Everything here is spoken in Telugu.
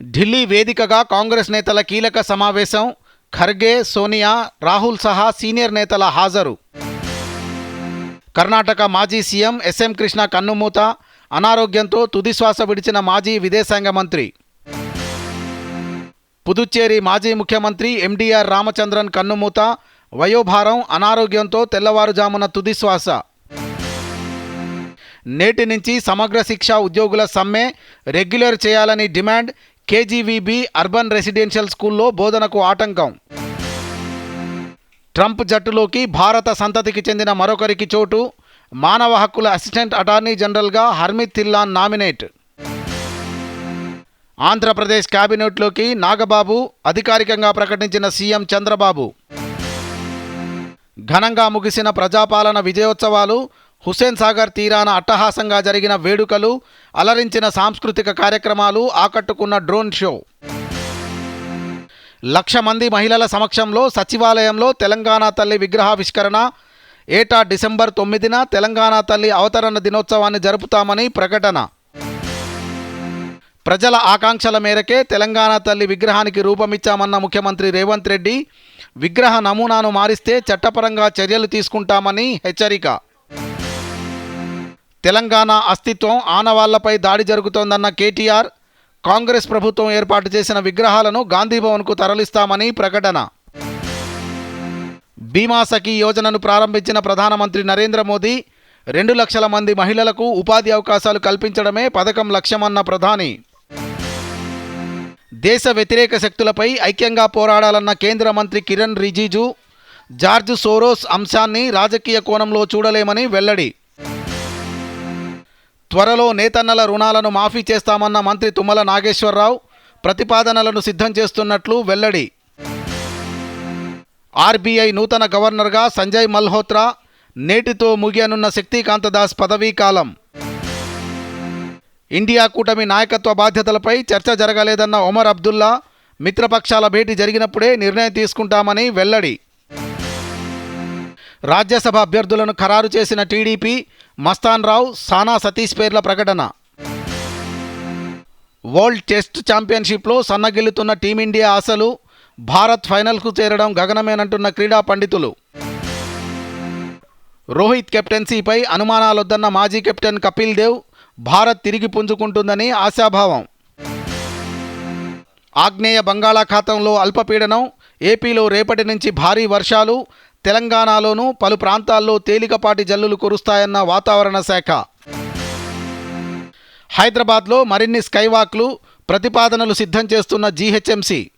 ఢిల్లీ వేదికగా కాంగ్రెస్ నేతల కీలక సమావేశం. ఖర్గే సోనియా రాహుల్ సహా సీనియర్ నేతల హాజరు. కర్ణాటక మాజీ సీఎం ఎస్ఎం కృష్ణ కన్నుమూత అనారోగ్యంతో తుదిశ్వాస విడిచిన మాజీ విదేశాంగ మంత్రి. పుదుచ్చేరి మాజీ ముఖ్యమంత్రి ఎండీఆర్ రామచంద్రన్ కన్నుమూత వయోభారం అనారోగ్యంతో తెల్లవారుజామున తుదిశ్వాస నేటి నుంచి సమగ్ర శిక్ష ఉద్యోగుల సమ్మె రెగ్యులర్ చేయాలని డిమాండ్ కేజీవీబీ అర్బన్ రెసిడెన్షియల్ స్కూల్లో బోధనకు ఆటంకం. ట్రంప్ జట్టులోకి భారత సంతతికి చెందిన మరొకరికి చోటు. మానవ హక్కుల అసిస్టెంట్ అటార్నీ జనరల్గా హర్మిత్ తిల్లాన్ నామినేట్. ఆంధ్రప్రదేశ్ కేబినెట్లోకి నాగబాబు అధికారికంగా ప్రకటించిన సీఎం చంద్రబాబు. ఘనంగా ముగిసిన ప్రజాపాలన విజయోత్సవాలు హుస్సేన్ సాగర్ తీరాన అట్టహాసంగా జరిగిన వేడుకలు అలరించిన సాంస్కృతిక కార్యక్రమాలు ఆకట్టుకున్న డ్రోన్ షో. లక్ష మంది మహిళల సమక్షంలో సచివాలయంలో తెలంగాణ తల్లి విగ్రహావిష్కరణ. ఏటా డిసెంబర్ తొమ్మిదిన తెలంగాణ తల్లి అవతరణ దినోత్సవాన్ని జరుపుతామని ప్రకటన. ప్రజల ఆకాంక్షల మేరకే తెలంగాణ తల్లి విగ్రహానికి రూపమిచ్చామన్న ముఖ్యమంత్రి రేవంత్ రెడ్డి విగ్రహ నమూనాను మారిస్తే చట్టపరంగా చర్యలు తీసుకుంటామని హెచ్చరిక. తెలంగాణ అస్తిత్వం ఆనవాళ్ళపై దాడి జరుగుతోందన్న కేటీఆర్ కాంగ్రెస్ ప్రభుత్వం ఏర్పాటు చేసిన విగ్రహాలను గాంధీభవన్కు తరలిస్తామని ప్రకటన. బీమా సఖీ యోజనను ప్రారంభించిన ప్రధానమంత్రి నరేంద్ర మోదీ రెండు లక్షల మంది మహిళలకు ఉపాధి అవకాశాలు కల్పించడమే పథకం లక్ష్యమన్న ప్రధాని. దేశ వ్యతిరేక శక్తులపై ఐక్యంగా పోరాడాలన్న కేంద్ర మంత్రి కిరణ్ రిజిజు జార్జ్ సోరోస్ అంశాన్ని రాజకీయ కోణంలో చూడలేమని వెల్లడి. త్వరలో నేతన్నల రుణాలను మాఫీ చేస్తామన్న మంత్రి తుమ్మల నాగేశ్వరరావు ప్రతిపాదనలను సిద్ధం చేస్తున్నట్లు వెల్లడి. ఆర్బీఐ నూతన గవర్నర్గా సంజయ్ మల్హోత్రా నేటితో ముగియనున్న శక్తికాంత దాస్ పదవీ కాలం. ఇండియా కూటమి నాయకత్వ బాధ్యతలపై చర్చ జరగలేదన్న ఒమర్ అబ్దుల్లా మిత్రపక్షాల భేటీ జరిగినప్పుడే నిర్ణయం తీసుకుంటామని వెల్లడి. రాజ్యసభ అభ్యర్థులను ఖరారు చేసిన టీడీపీ మస్తాన్ రావు సానా సతీష్ పేర్ల ప్రకటన. వరల్డ్ టెస్ట్ ఛాంపియన్షిప్లో సన్నగిల్లుతున్న టీమిండియా ఆశలు భారత్ ఫైనల్కు చేరడం గగనమేనంటున్న క్రీడా పండితులు. రోహిత్ కెప్టెన్సీపై అనుమానాలొద్దన్న మాజీ కెప్టెన్ కపిల్ దేవ్ భారత్ తిరిగి పుంజుకుంటుందని ఆశాభావం. ఆగ్నేయ బంగాళాఖాతంలో అల్పపీడనం ఏపీలో రేపటి నుంచి భారీ వర్షాలు తెలంగాణలోనూ పలు ప్రాంతాల్లో తేలికపాటి జల్లులు కురుస్తాయన్న వాతావరణ శాఖ. హైదరాబాద్లో మరిన్ని స్కైవాక్లు ప్రతిపాదనలు సిద్ధం చేస్తున్న జీహెచ్ఎంసీ.